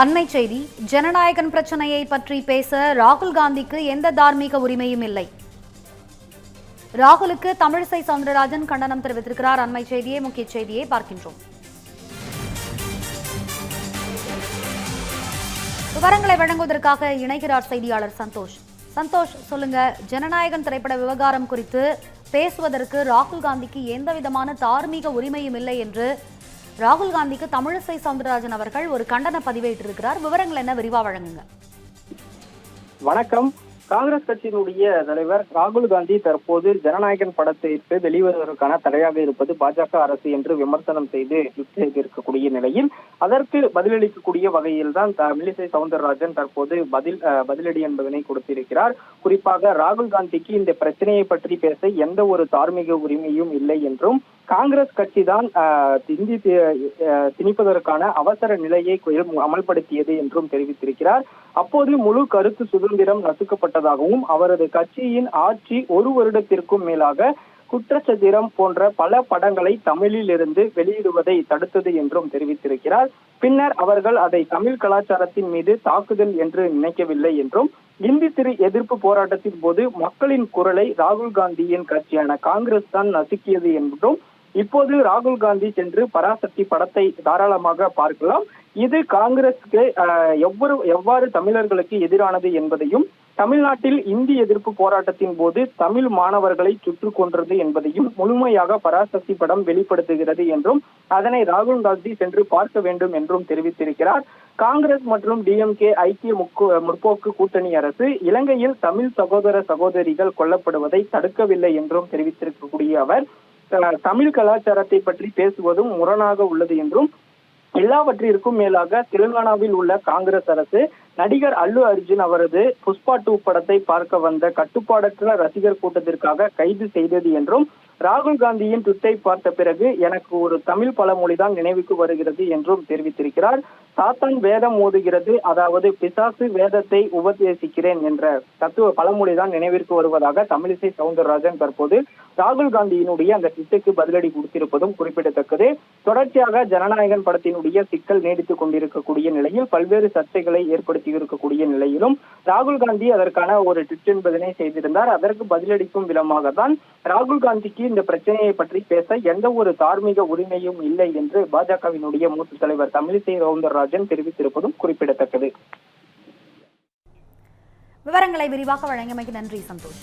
அண்மை செய்தி ஜனநாயகன் பிரச்சனையை பற்றி பேச ராகுல் காந்திக்கு எந்த தார்மீக உரிமையும் இல்லை. ராகுலுக்கு தமிழிசை சவுந்தரராஜன் கண்டனம் தெரிவித்திருக்கிறார். அண்மை செய்தியை முக்கிய செய்தியை பார்க்கின்றோம். விவரங்களை வழங்குவதற்காக இணைகிறார் செய்தியாளர் சந்தோஷ். சந்தோஷ் சொல்லுங்க ஜனநாயகன் திரைப்பட விவகாரம் குறித்து பேசுவதற்கு ராகுல் காந்திக்கு எந்த விதமான தார்மீக உரிமையும் இல்லை என்று ராகுல் காந்திக்கு தமிழிசை சவுந்தரராஜன் அவர்கள் ஒரு கண்டன பதிவேற்றிருக்கிறார். விவரங்கள் என்ன? விரிவா வழங்குங்க. வணக்கம். காங்கிரஸ் கட்சியினுடைய தலைவர் ராகுல் காந்தி தற்போது ஜனநாயகன் படத்திற்கு வெளிவருவதற்கான தடையாக இருப்பது பாஜக அரசு என்று விமர்சனம் செய்து இருக்கக்கூடிய நிலையில் அதற்கு பதிலளிக்கக்கூடிய வகையில் தான் தமிழிசை சவுந்தரராஜன் தற்போது பதில் பதிலடி என்பதனை கொடுத்திருக்கிறார். குறிப்பாக ராகுல் காந்திக்கு இந்த பிரச்சனையை பற்றி பேச எந்த ஒரு தார்மீக உரிமையும் இல்லை என்றும் காங்கிரஸ் கட்சி தான் திந்தி திணிப்பதற்கான அவசர நிலையை அமல்படுத்தியது என்றும் தெரிவித்திருக்கிறார். அப்போது முழு கருத்து சுதந்திரம் நசுக்கப்பட்டதாகவும் அவரது கட்சியின் ஆட்சி ஒரு வருடத்திற்கும் மேலாக குற்றச்சதிரம் போன்ற பல படங்களை தமிழில் இருந்து வெளியிடுவதை தடுத்தது என்றும் தெரிவித்திருக்கிறார். பின்னர் அவர்கள் அதை தமிழ் கலாச்சாரத்தின் மீது தாக்குதல் என்று நினைக்கவில்லை என்றும் இந்தி திரு எதிர்ப்பு போராட்டத்தின் போது மக்களின் குரலை ராகுல் காந்தியின் கட்சியான காங்கிரஸ் தான் நசுக்கியது என்றும் இப்போது ராகுல் காந்தி சென்று பராசக்தி படத்தை தாராளமாக பார்க்கலாம். இது காங்கிரஸ்க்கு எவ்வளவு எவ்வாறு தமிழர்களுக்கு எதிரானது என்பதையும் தமிழ்நாட்டில் இந்தி எதிர்ப்பு போராட்டத்தின் போது தமிழ் மாணவர்களை சுற்று கொன்றது என்பதையும் முழுமையாக பராசக்தி படம் வெளிப்படுத்துகிறது என்றும் அதனை ராகுல் காந்தி சென்று பார்க்க வேண்டும் என்றும் தெரிவித்திருக்கிறார். காங்கிரஸ் மற்றும் டிஎம்கே ஐக்கிய முக்கு முற்போக்கு கூட்டணி அரசு இலங்கையில் தமிழ் சகோதர சகோதரிகள் கொல்லப்படுவதை தடுக்கவில்லை என்றும் தெரிவித்திருக்கக்கூடிய அவர் தமிழ் கலாச்சாரத்தை பற்றி பேசுவதும் முரணாக உள்ளது என்றும் எல்லாவற்றிற்கும் மேலாக தெலுங்கானாவில் உள்ள காங்கிரஸ் அரசு நடிகர் அல்லு அர்ஜுன் அவரது புஷ்பா டூ படத்தை பார்க்க வந்த கட்டுப்பாடற்ற ரசிகர் கூட்டத்திற்காக கைது செய்தது என்றும் ராகுல் காந்தியின் ட்விட்டை பார்த்த பிறகு எனக்கு ஒரு தமிழ் பழமொழிதான் நினைவுக்கு வருகிறது என்றும் தெரிவித்திருக்கிறார். சாத்தான் வேதம் ஓதுகிறது அதாவது பிசாசு வேதத்தை உபதேசிக்கிறேன் என்ற தத்துவ பழமொழிதான் நினைவிற்கு வருவதாக தமிழிசை சவுந்தரராஜன் தற்போது ராகுல் காந்தியினுடைய அந்த ட்விட்டுக்கு பதிலடி கொடுத்திருப்பதும் குறிப்பிடத்தக்கது. தொடர்ச்சியாக ஜனநாயகன் படத்தினுடைய சிக்கல் நீடித்துக் கொண்டிருக்கக்கூடிய நிலையில் பல்வேறு சர்ச்சைகளை ஏற்படுத்தி இருக்கக்கூடிய நிலையிலும் ராகுல் காந்தி அதற்கான ஒரு ட்விட் என்பதனை செய்திருந்தார். அதற்கு பதிலளிக்கும் விதமாக தான் ராகுல் காந்திக்கு இந்த பிரச்சனையை பற்றி பேச எந்த ஒரு தார்மீக உரிமையும் இல்லை என்று பாஜகவினுடைய மூத்த தலைவர் தமிழிசை சவுந்தரராஜன் தெரிவித்திருப்பதும் குறிப்பிடத்தக்கது. விவரங்களை விரிவாக வழங்கியமைக்கு நன்றி சந்தோஷ்.